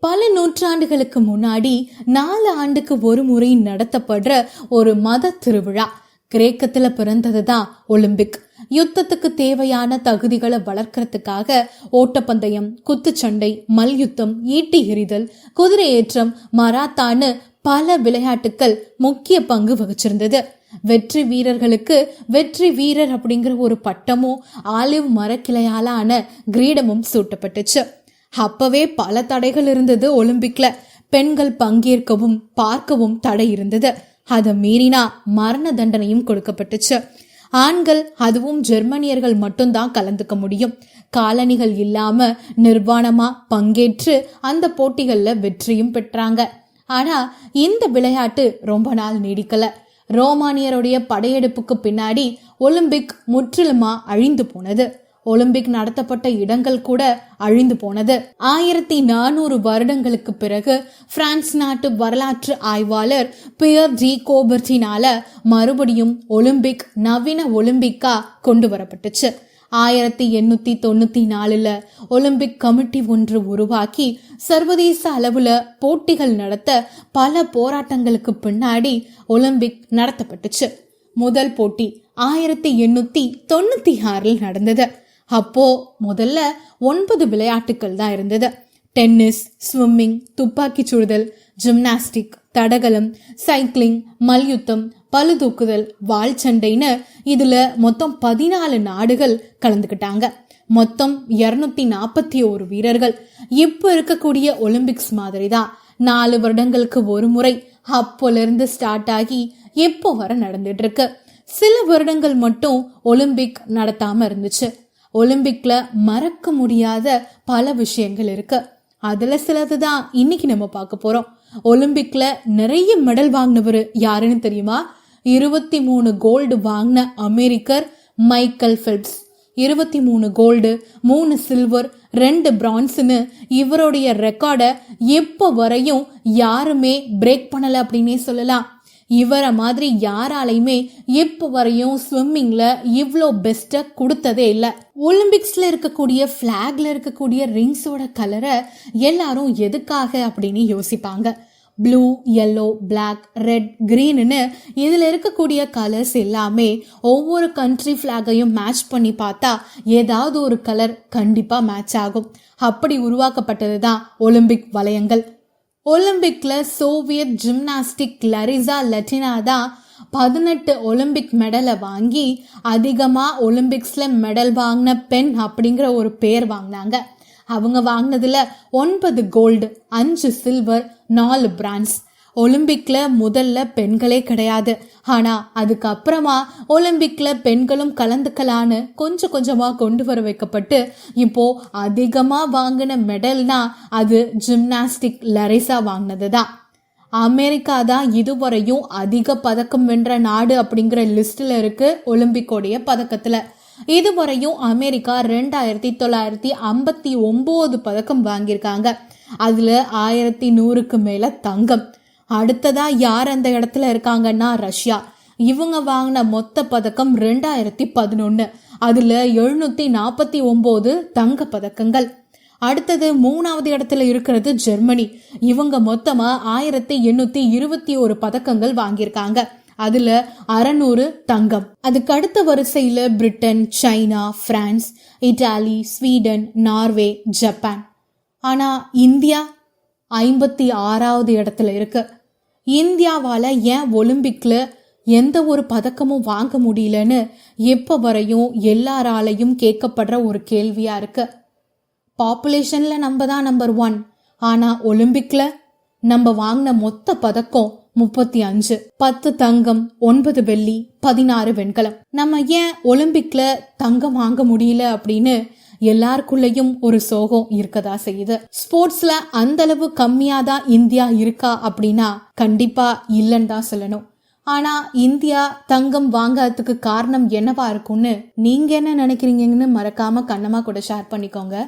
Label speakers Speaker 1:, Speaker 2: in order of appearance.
Speaker 1: பல நூற்றாண்டுகளுக்கு முன்னாடி நாலு ஆண்டுக்கு ஒரு முறை நடத்தப்படுற ஒரு மத திருவிழா. கிரேக்கத்துல பிறந்ததுதான் ஒலிம்பிக். யுத்தத்துக்கு தேவையான தகுதிகளை வளர்க்கறதுக்காக ஓட்டப்பந்தயம் குத்துச்சண்டை மல்யுத்தம் ஈட்டி எறிதல் குதிரை ஏற்றம் மராத்தான்னு பல விளையாட்டுக்கள் முக்கிய பங்கு வகிச்சிருந்தது. வெற்றி வீரர்களுக்கு வெற்றி வீரர் அப்படிங்கிற ஒரு பட்டமும் ஆலிவ் மரக்கிளையாலான கிரீடமும் சூட்டப்பட்டுச்சு. அப்பவே பல தடைகள் இருந்தது ஒலிம்பிக்ல. பெண்கள் பங்கேற்கவும் பார்க்கவும் தடை இருந்தது. அதை மீறினா மரண தண்டனையும் கொடுக்கப்பட்டுச்சு. ஆண்கள் அதுவும் ஜெர்மனியர்கள் மட்டும்தான் கலந்துக்க முடியும். காலணிகள் இல்லாம நிர்வாணமா பங்கேற்று அந்த போட்டிகள்ல வெற்றியும் பெற்றாங்க. ஆனா இந்த விளையாட்டு ரொம்ப நாள் நீடிக்கல. ரோமானியருடைய படையெடுப்புக்கு பின்னாடி ஒலிம்பிக் முற்றிலுமா அழிந்து போனது. ஒலிம்பிக் நடத்தப்பட்ட இடங்கள் கூட அழிந்து போனது. ஆயிரத்தி நானூறு வருடங்களுக்கு பிறகு பிரான்ஸ் நாட்டு வரலாற்று ஆய்வாளர் பியர் ஜி கோபர்டினால மறுபடியும் ஒலிம்பிக் நவீன ஒலிம்பிக்கா கொண்டு வரப்பட்டுச்சு. ஆயிரத்தி எண்ணூத்தி தொண்ணூத்தி நாலுல ஒலிம்பிக் கமிட்டி ஒன்று உருவாக்கி சர்வதேச அளவுல போட்டிகள் நடத்த பல போராட்டங்களுக்கு பின்னாடி ஒலிம்பிக் நடத்தப்பட்டுச்சு. முதல் போட்டி ஆயிரத்தி எண்ணூத்தி தொண்ணூத்தி ஆறில் நடந்தது. அப்போ முதல்ல ஒன்பது விளையாட்டுகள் தான் இருந்தது. டென்னிஸ் ஸ்விம்மிங் துப்பாக்கி சுடுதல் ஜிம்னாஸ்டிக் தடகளம் சைக்கிளிங் மல்யுத்தம் பளுதூக்குதல் வால் சண்டைன்னு இதுல மொத்தம் பதினாலு நாடுகள் கலந்துக்கிட்டாங்க. மொத்தம் இருநூத்தி நாற்பத்தி ஒரு வீரர்கள். இப்போ இருக்கக்கூடிய ஒலிம்பிக்ஸ் மாதிரி தான் நாலு வருடங்களுக்கு ஒரு முறை அப்போலேருந்து ஸ்டார்ட் ஆகி இப்போ வர நடந்துட்டு இருக்கு. சில வருடங்கள் மட்டும் ஒலிம்பிக் நடத்தாம இருந்துச்சு. ஒலிம்பிக்ல மறக்க முடியாத பல விஷயங்கள் இருக்கு. அதுல சிலது தான் இன்னைக்கு நம்ம பார்க்க போறோம். ஒலிம்பிக்ல நிறைய மெடல் வாங்கினவர் யாருன்னு தெரியுமா? இருபத்தி மூணு கோல்டு வாங்கின அமெரிக்கர் மைக்கேல் ஃபெல்ப்ஸ். இருபத்தி மூணு கோல்டு மூணு சில்வர் ரெண்டு பிரான்ஸ்னு இவருடைய ரெக்கார்டை எப்போ வரையும் யாருமே பிரேக் பண்ணலை அப்படின்னே சொல்லலாம். இவரை மாதிரி யாராலையுமே இப்போ வரையும் ஸ்விம்மிங்ல இவ்வளோ பெஸ்ட்டை கொடுத்ததே இல்லை. ஒலிம்பிக்ஸ்ல இருக்கக்கூடிய ஃப்ளாகில் இருக்கக்கூடிய ரிங்ஸோட கலரை எல்லாரும் எதுக்காக அப்படின்னு யோசிப்பாங்க. ப்ளூ எல்லோ பிளாக் ரெட் க்ரீன்னு இதில் இருக்கக்கூடிய கலர்ஸ் எல்லாமே ஒவ்வொரு கண்ட்ரி ஃப்ளாகையும் மேட்ச் பண்ணி பார்த்தா ஏதாவது ஒரு கலர் கண்டிப்பாக மேட்ச் ஆகும். அப்படி உருவாக்கப்பட்டது தான் ஒலிம்பிக் வளையங்கள். ஒலிம்பிக்கில் சோவியத் ஜிம்னாஸ்டிக் லரிசா லட்டினா தான் பதினெட்டு ஒலிம்பிக் மெடலை வாங்கி அதிகமாக ஒலிம்பிக்ஸில் மெடல் வாங்கின பெண் அப்படிங்கிற ஒரு பேர் வாங்கினாங்க. அவங்க வாங்கினதில் ஒன்பது கோல்டு அஞ்சு சில்வர் நாலு பிரான்ஸ் ஒலிம்பிக்ல முதல்ல பெண்களே கிடையாது. ஆனா அதுக்கப்புறமா ஒலிம்பிக்ல பெண்களும் கலந்துக்கலான்னு கொஞ்சம் கொஞ்சமா கொண்டு வர வைக்கப்பட்டு இப்போ அதிகமா வாங்கின மெடல்னா அது ஜிம்னாஸ்டிக் லரிசா வாங்கினது தான் அமெரிக்கா தான் இதுவரையும் அதிக பதக்கம் வென்ற நாடு அப்படிங்கிற லிஸ்டில் இருக்கு ஒலிம்பிக்கோடைய பதக்கத்தில். இதுவரையும் அமெரிக்கா ரெண்டாயிரத்தி தொள்ளாயிரத்தி ஐம்பத்தி ஒம்பது பதக்கம் வாங்கியிருக்காங்க. அதில் ஆயிரத்தி நூறுக்கு மேலே தங்கம். அடுத்ததா யார் அந்த இடத்துல இருக்காங்கன்னா ரஷ்யா. இவங்க வாங்கின மொத்த பதக்கம் ரெண்டாயிரத்தி பதினொன்னு. அதுல எழுநூத்தி நாற்பத்தி ஒன்பது தங்க பதக்கங்கள். அடுத்தது மூணாவது இடத்துல இருக்கிறது ஜெர்மனி. இவங்க மொத்தமா ஆயிரத்தி எண்ணூத்தி இருபத்தி ஒரு பதக்கங்கள் வாங்கியிருக்காங்க. அதுல அறநூறு தங்கம். அதுக்கு அடுத்த வரிசையில Britain China France Italy Sweden Norway Japan. ஆனா இந்தியா ஐம்பத்தி ஆறாவது இடத்துல இருக்கு. இந்தியாவால் ஏன் ஒலிம்பிக்கில் எந்த ஒரு பதக்கமும் வாங்க முடியலன்னு எப்போ வரையும் எல்லாராலையும் கேட்கப்படுற ஒரு கேள்வியாக இருக்கு. பாப்புலேஷனில் நம்ம தான் நம்பர் ஒன் ஆனால் ஒலிம்பிக்கில் நம்ம வாங்கின மொத்த பதக்கம் முப்பத்தி அஞ்சு. பத்து தங்கம் ஒன்பது வெள்ளி பதினாறு வெண்கலம். நம்ம ஏன் ஒலிம்பிக்ல தங்கம் வாங்க முடியல அப்படின்னு எல்லாருக்குள்ளயும் ஒரு சோகம் இருக்கதா செய்யுது. ஸ்போர்ட்ஸ்ல அந்த அளவு கம்மியா தான் இந்தியா இருக்கா அப்படின்னா கண்டிப்பா இல்லைன்னு தான் சொல்லணும். ஆனா இந்தியா தங்கம் வாங்காததுக்கு காரணம் என்னவா இருக்கும்னு நீங்க என்ன நினைக்கிறீங்கன்னு மறக்காம கண்ணமா கூட ஷேர் பண்ணிக்கோங்க.